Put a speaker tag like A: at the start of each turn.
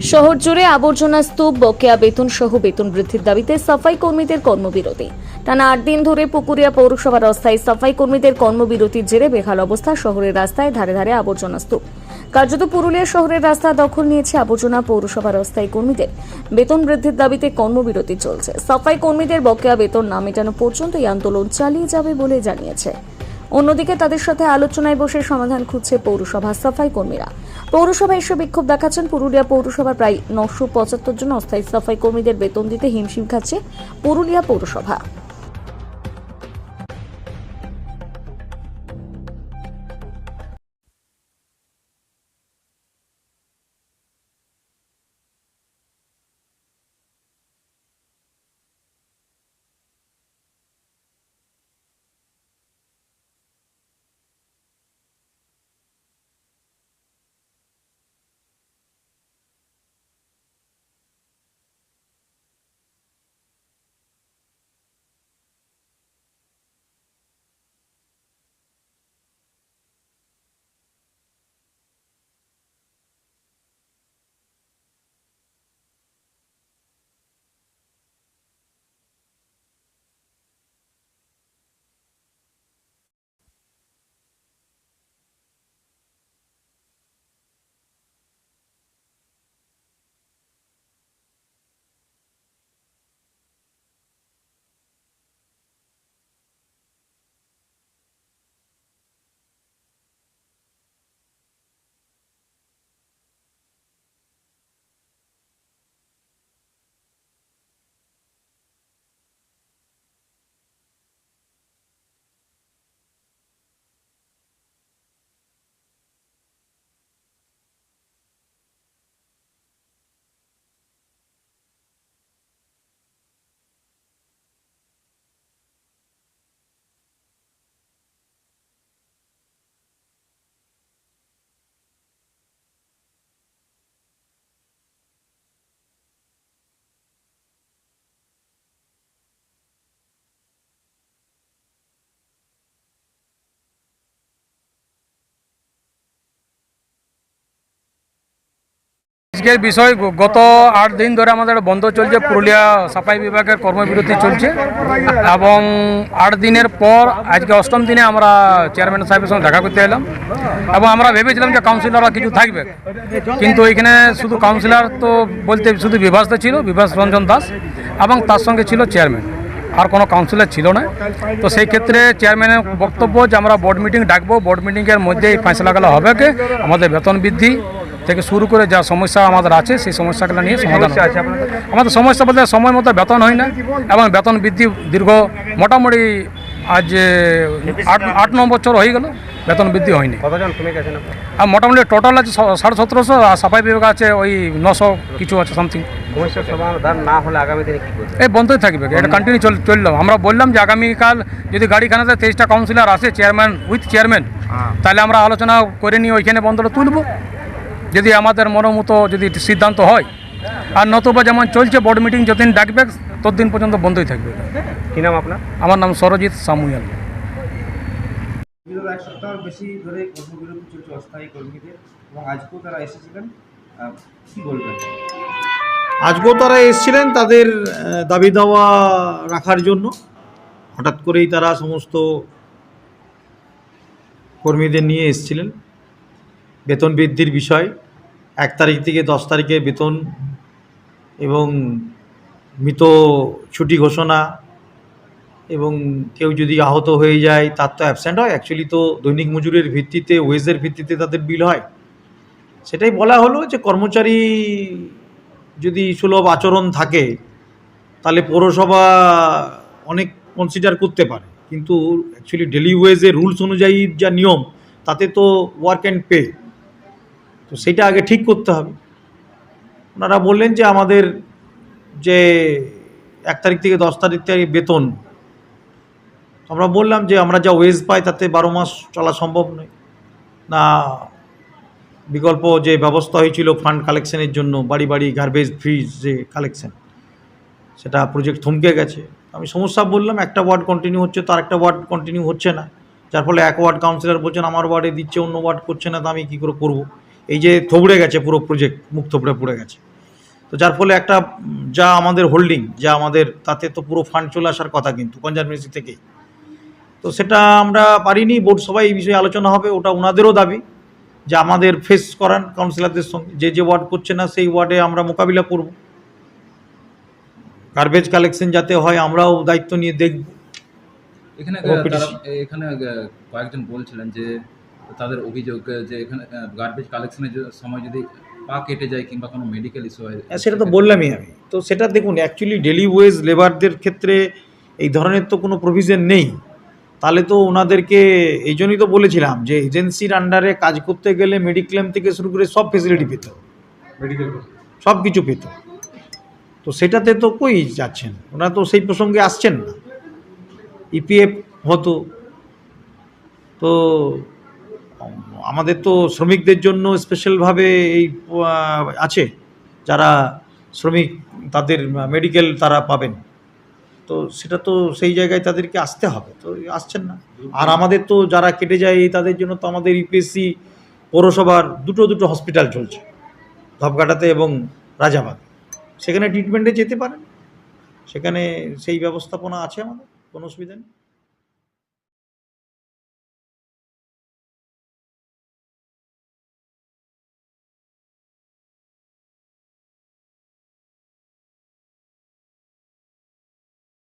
A: শহর জুড়ে আবর্জনা স্তূপ, বকেয়া বেতন সহ বেতন বৃদ্ধির দাবিতে সাফাই কর্মীদের কর্মবিরতি। টানা আট দিন ধরে পুকুরিয়া পৌরসভার অস্থায়ী সাফাই কর্মীদের কর্মবিরতির জেরে বেহাল অবস্থা শহরের রাস্তায় ধারে ধারে আবর্জনা স্তূপ। কার্যত পুরুলিয়া শহরের রাস্তা দখল নিয়েছে আবর্জনা পৌরসভার অস্থায়ী কর্মীদের। বেতন বৃদ্ধির দাবিতে কর্মবিরতি চলছে। সাফাই কর্মীদের বকেয়া বেতন না মেটানো পর্যন্ত এই আন্দোলন চালিয়ে যাবে বলে জানিয়েছে। অন্যদিকে তাদের সাথে আলোচনায় বসে সমাধান খুঁজছে পৌরসভা সাফাই কর্মীরা। পৌরসভায় এসে বিক্ষোভ দেখাচ্ছেন পুরুলিয়া পৌরসভার প্রায় নশো পঁচাত্তর জন অস্থায়ী সাফাই কর্মীদের বেতন দিতে হিমশিম খাচ্ছে পুরুলিয়া পৌরসভা।
B: আজকের বিষয়, গত আট দিন ধরে আমাদের বন্ধ চলছে পুরুলিয়া সাফাই বিভাগের কর্মবিরতি চলছে এবং আট দিনের পর আজকে অষ্টম দিনে আমরা চেয়ারম্যান সাহেবের সঙ্গে দেখা করতে এলাম এবং আমরা ভেবেছিলাম যে কাউন্সিলররা কিছু থাকবে। কিন্তু এখানে শুধু কাউন্সিলর তো বলতে শুধু বিভাসতে ছিল, বিভাস রঞ্জন দাস এবং তার সঙ্গে ছিল চেয়ারম্যান আর কোনো কাউন্সিলর ছিল না। তো সেই ক্ষেত্রে চেয়ারম্যানের বক্তব্য যে আমরা বোর্ড মিটিং ডাকবো বোর্ড মিটিংয়ের মধ্যেই ফেসলা গেলে হবে কি আমাদের বেতন বৃদ্ধি থেকে শুরু করে যা সমস্যা আমাদের আছে সেই সমস্যাগুলো নিয়ে সমাধান। আমাদের সমস্যা বলতে সময় মতো বেতন হয় না এবং বেতন বৃদ্ধি দীর্ঘ মোটামুটি আজ আট আট ন বছর হয়ে গেল বেতন বৃদ্ধি হয়নি। আর মোটামুটি টোটাল আছে সাড়ে সতেরোশো আর সাফাই বিভাগ আছে ওই নশো কিছু আছে সামথিং এই বন্ধই থাকবে এটা কন্টিনিউ চল চললাম। আমরা বললাম যে আগামীকাল যদি গাড়িখানাতে তেইশটা কাউন্সিলর আসে চেয়ারম্যান উইথ চেয়ারম্যান তাহলে আমরা আলোচনা করে নিয়ে ওইখানে বন্ধটা তুলব। যদি আমাদের মনোমতো যদি সিদ্ধান্ত হয় আর নতুবা যেমন চলছে বোর্ড মিটিং যতদিন ডাকবে ততদিন পর্যন্ত বন্ধই থাকবে।
C: কি নাম আপনার?
B: আমার নাম সরজিৎ সামুয়াল।
D: বিগত এক সপ্তাহের বেশি ধরে কর্মবিরতি চলছে অস্থায়ী কর্মীদের এবং আজকেও তারা এসেছিলেন কি বলবেন?
E: আজকেও তারা এসেছিলেন তাদের দাবি দাওয়া রাখার জন্য। হঠাৎ করেই তারা সমস্ত কর্মীদের নিয়ে এসেছিলেন। বেতন বৃদ্ধির বিষয়। এক তারিখ থেকে দশ তারিখে বেতন এবং মৃত ছুটি ঘোষণা এবং কেউ যদি আহত হয়ে যায়, তার তো অ্যাবসেন্ট হয়। অ্যাকচুয়ালি তো দৈনিক মজুরের ভিত্তিতে ওয়েজের ভিত্তিতে তাদের বিল হয়। সেটাই বলা হলো যে কর্মচারী যদি সুলভ আচরণ থাকে, তাহলে পৌরসভা অনেক কনসিডার করতে পারে। কিন্তু অ্যাকচুয়ালি ডেলি ওয়েজের রুলস অনুযায়ী যা নিয়ম, তাতে তো ওয়ার্ক অ্যান্ড পে তো সেটা আগে ঠিক করতে হবে। ওনারা বললেন যে আমাদের যে এক তারিখ থেকে দশ তারিখ থেকে বেতন আমরা বললাম যে আমরা যা ওয়েজ পাই তাতে বারো মাস চলা সম্ভব নয়। না, বিকল্প যে ব্যবস্থা হয়েছিল ফান্ড কালেকশনের জন্য, বাড়ি বাড়ি গার্বেজ ফ্রিজ যে কালেকশন সেটা প্রজেক্ট থমকে গেছে। আমি সমস্যা বললাম, একটা ওয়ার্ড কন্টিনিউ হচ্ছে তো আরেকটা ওয়ার্ড কন্টিনিউ হচ্ছে না। যার ফলে এক ওয়ার্ড কাউন্সিলর বলছেন, আমার ওয়ার্ডে দিচ্ছে, অন্য ওয়ার্ড করছে না, তো আমি কী করে করব? এই যে থবড়ে গেছে পুরো প্রজেক্ট মুখ থবড়ে পড়ে গেছে। তো যার ফলে একটা যা আমাদের হোল্ডিং যা আমাদের তাতে তো পুরো ফান্ড চলে আসার কথা কিন্তু কনজারভেন্সি থেকে। তো সেটা আমরা পারিনি বোর্ড সবাই এই বিষয়ে আলোচনা হবে ওটা ওনাদেরও দাবি যে আমাদের ফেস করান কাউন্সিলরদের সঙ্গে যে যে ওয়ার্ড করছে না সেই ওয়ার্ডে আমরা মোকাবিলা করব। গার্বেজ কালেকশন যাতে হয় আমরাও দায়িত্ব নিয়ে দেখব।
F: এখানে এখানে কয়েকজন বলছিলেন যে তাদের অভিযোগ যে এখানে গার্বেজ কালেকশনের সময় যদি পা কেটে যায় কিংবা কোনো মেডিকেল ইস্যু হয়
E: হ্যাঁ, সেটা তো বললামই আমি। তো সেটা দেখুন অ্যাকচুয়ালি ডেলি ওয়েজ লেবারদের ক্ষেত্রে এই ধরনের তো কোনো প্রভিশন নেই। তাহলে তো ওনাদেরকে এই জন্যই তো বলেছিলাম যে এজেন্সির আন্ডারে কাজ করতে গেলে মেডিক্লেম থেকে শুরু করে সব ফেসিলিটি পেত মেডিকেল সব কিছু পেত তো সেটাতে তো কই যাচ্ছেন? ওনারা তো সেই প্রসঙ্গে আসছেন না। ইপিএফ হতো। তো আমাদের তো শ্রমিকদের জন্য স্পেশালভাবে এই আছে। যারা শ্রমিক, তাদের মেডিকেল তারা পাবেন। তো সেটা তো সেই জায়গায় তাদেরকে আসতে হবে। তো আসছেন না। আর আমাদের তো যারা কেটে যায়, তাদের জন্য তো আমাদের ইপিএসসি পৌরসভার দুটো দুটো হসপিটাল চলছে। ধপঘাটাতে এবং রাজাবাগ। সেখানে ট্রিটমেন্টে যেতে পারেন। সেখানে সেই ব্যবস্থাপনা আছে আমাদের। কোনো অসুবিধা নেই।